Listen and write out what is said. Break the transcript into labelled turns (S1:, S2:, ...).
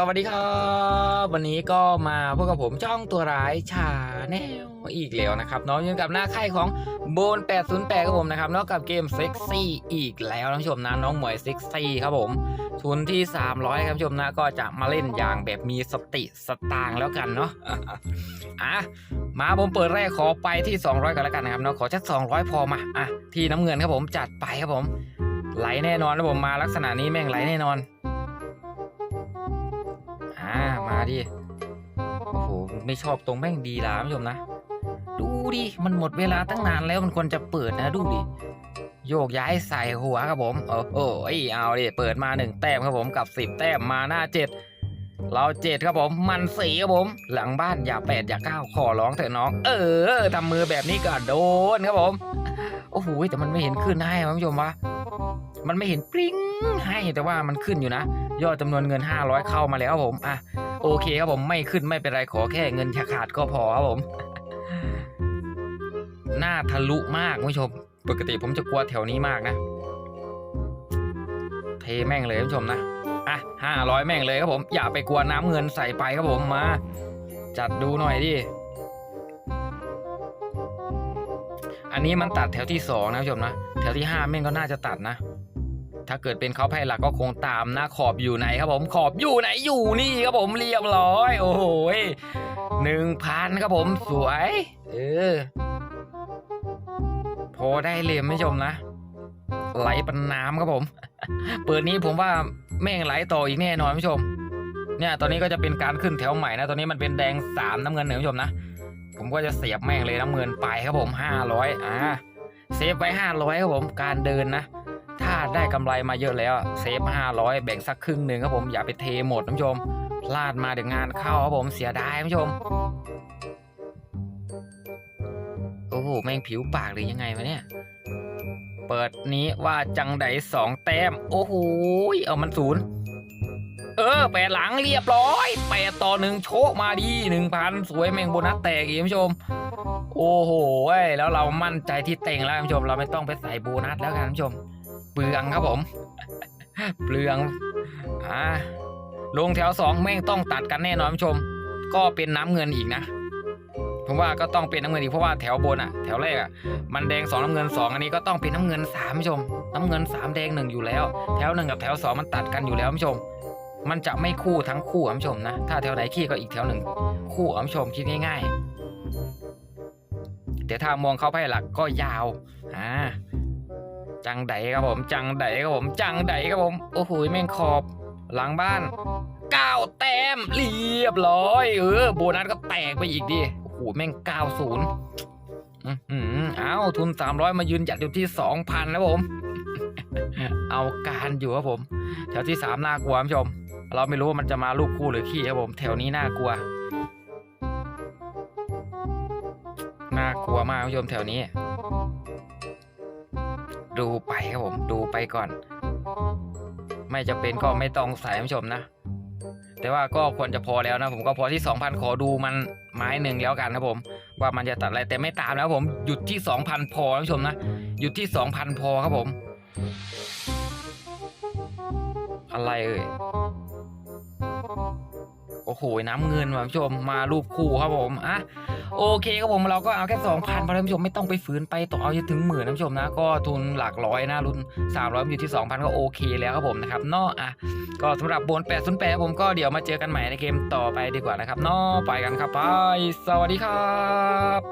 S1: สวัสดีครับวันนี้ก็มาพบกับผมจ้องตัวร้ายชาแนลอีกแล้วนะครับเน้องยังกับหน้าค่ายของโบน 808ครับผมนะครับเนอกกับเกมเซ็กซี่อีกแล้วท่านผู้ชมนะน้องหมวยเซ็กซี่ครับผม ทุนที่ 300ครับผู้ชมนะก็จะมาเล่นอย่างแบบมีสติสตางแล้วกันเนาะอะมาผมเปิดแรกขอไปที่ 200กันแล้วกันนะครับเนาะขอชัก200 พอมาอะที่น้ำเงินครับผมจัดไปครับผม ไหลแน่นอนแล้วผมมาลักษณะนี้แม่งไหลแน่นอน ดิ โอ้โหไม่ชอบตรงแม่งดีลาผู้ชมนะ ดูดิ มันหมดเวลาตั้งนานแล้วมันควรจะเปิดนะดูดิ โยกย้ายใส่หัวครับผม โอ้โหเอาดิ เปิดมาหนึ่งแต้มครับผมกับสิบแต้มมาหน้าเจ็ดเราเจ็ดครับผมมันสีครับผม หลังบ้านอย่าแปดอย่าเก้าขอร้องเถอะน้อง เออทำมือแบบนี้ก็โดนครับผม โอ้โหแต่มันไม่เห็นขึ้นให้ครับท่านผู้ชมวะมันไม่เห็นปริ้งให้แต่ว่ามันขึ้นอยู่นะ ยอดจำนวนเงิน 500 เข้ามาแล้วครับผมอะ โอเคครับผมไม่ขึ้นไม่เป็นไรขอแค่เงินขาดก็พอครับผม หน้าทะลุมากคุณผู้ชม ปกติผมจะกลัวแถวนี้มากนะ เทแม่งเลยคุณผู้ชมนะอะห้าร้อยแม่งเลยครับผม อย่าไปกลัวน้ำเงินใส่ไปครับผมมา จัดดูหน่อยดิอันนี้มันตัดแถวที่สองนะคุณผู้ชมนะแถวที่ห้าแม่งก็น่าจะตัดนะ ถ้าเกิดเป็นเขาไพ่หลักก็คงตามนะขอบอยู่ไหนครับผมขอบอยู่ไหนอยู่นี่ครับผมเรียบร้อย โอ้โหหนึ่งพันครับผมสวย เออ พอได้เลยมไม่ชมนะ ไหลเป็นน้ำครับผม เปิดนี้ผมว่าแม่งไหลต่ออีกแน่นอนผู้ชม เนี่ย ตอนนี้ก็จะเป็นการขึ้นแถวใหม่นะ ตอนนี้มันเป็นแดงสามน้ำเงินหนึ่งผู้ชมนะ ผมก็จะเสียบแม่งเลยน้ำเงินไปครับผมห้าร้อยอ่าเซฟไว้ห้าร้อยครับผม การเดินนะ ถ้าได้กำไรมาเยอะแล้วเซฟห้าร้อยแบ่งสักครึ่งหนึ่งครับผมอย่าไปเทหมดท่านผู้ชม พลาดมาเดี๋ยวงานเข้าครับผมเสียดายท่านผู้ชม โอ้โหแม่งผิวปากหรือยังไงวะเนี่ยเปิดนี้ว่าจังไดสองแต้ม โอ้โหเอามันศูนย์เออแปดหลังเรียบร้อยแปดต่อหนึ่งโชคมาดีหนึ่งพันสวยแม่งโบนัสแตกอีกท่านผู้ชม โอ้โหเว้แล้วเรามั่นใจที่เต็งแล้วท่านผู้ชม เราไม่ต้องไปใส่โบนัสแล้วกันท่านผู้ชม ปลืองครับผม เปลืองอ่าลงแถวสองแม่งต้องตัดกันแน่นอนผู้ชม ก็เป็นน้ำเงินอีกนะผมว่าก็ต้องเป็นน้ำเงินอีกเพราะว่าแถวบนอะ แถวแรกอะมันแดงสองน้ำเงินสองอันนี้ก็ต้องเป็นน้ำเงินสามผู้ชม น้ำเงินสามแดงหนึ่งอยู่แล้ว แถวหนึ่งกับแถวสองมันตัดกันอยู่แล้วผู้ชม มันจะไม่คู่ทั้งคู่ผู้ชมนะถ้าแถวไหนขี้ก็อีกแถวหนึ่งคู่ผู้ชมคิดง่ายๆแต่ถ้ามองเข้าไพ่หลักก็ยาวอ่า จังไดครับผม จังไดครับผม จังไดครับผม โอ้โหแม่งขอบ หลังบ้านเก้าแต้มเรียบร้อย เออ โบนัสก็แตกไปอีกดิ โอ้โหแม่งเก้าศูนย์อืมอ้าวทุนสามร้อยมายืนหยัดอยู่ที่สองพันแล้วผม เอาการอยู่ครับผม แถวที่สามน่ากลัวผู้ชม เราไม่รู้ว่ามันจะมาลูกคู่หรือขี้ครับผม แถวนี้น่ากลัว น่ากลัวมากผู้ชมแถวนี้ ดูไปครับผมดูไปก่อน ไม่จะเป็นก็ไม่ต้องใส่ท่านผู้ชมนะ แต่ว่าก็ควรจะพอแล้วนะผมก็พอที่ 2,000 ขอดูมันไม้หนึ่งแล้วกันนะผม ว่ามันจะตัดอะไรแต่ไม่ตามแล้วผมหยุดที่ 2,000 พอท่านผู้ชมนะหยุดที่ 2,000 พอครับผม อะไรเอ่ยโอ้โหน้ำเงินท่านผู้ชมมารูปคู่ครับผมอะ โอเคครับผมเราก็เอาแค่สองพันพอท่านผู้ชมไม่ต้องไปฝืนไปต่อเอาจะถึงหมื่นท่านผู้ชมนะ ก็ทุนหลักร้อยนะรุ่นสามร้อยอยู่ที่สองพันก็โอเคแล้วครับผมนะครับเนาะอะก็สำหรับบนแปดศูนย์แปดผมก็เดี๋ยวมาเจอกันใหม่ในเกมต่อไปดีกว่านะครับเนาะไปกันครับไปสวัสดีครับ